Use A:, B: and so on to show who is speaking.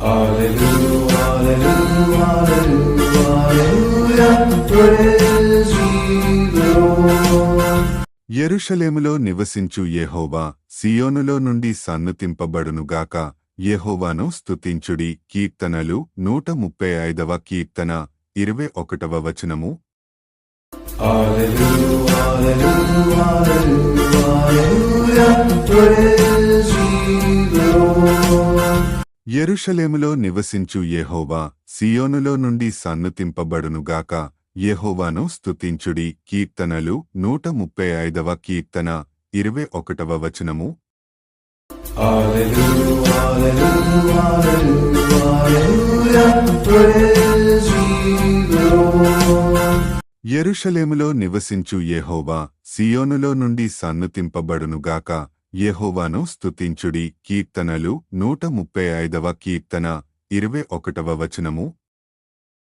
A: Hallelujah, hallelujah, hallelujah, praise ye the Lord.
B: యెరూషలేములో నివసించు యెహోవా సియోనులో నుండి సన్నతింపబడునుగాక యెహోవాను స్తుతించుడి కీర్తనలు నూట ముప్పై ఐదవ కీర్తన ఇరవై ఒకటవ వచనము
A: Hallelujah, hallelujah, hallelujah, praise ye the Lord.
B: ఎరుషలేములో నివసించు యెహోవా సియోనులో నుండి సన్నుతింపబడునుగాక. యెహోవాను స్తుతించుడి. కీర్తనలు నూట ముప్పై ఐదవ కీర్తన ఇరవై ఒకటవ వచనము. ఎరుషలేములో నివసించు యెహోవా సియోనులో నుండి సన్నుతింపబడునుగాక. యెహోవాను స్తుతించుడి. కీర్తనలు నూట ముప్పై ఐదవ కీర్తన ఇరవై ఒకటవ వచనము.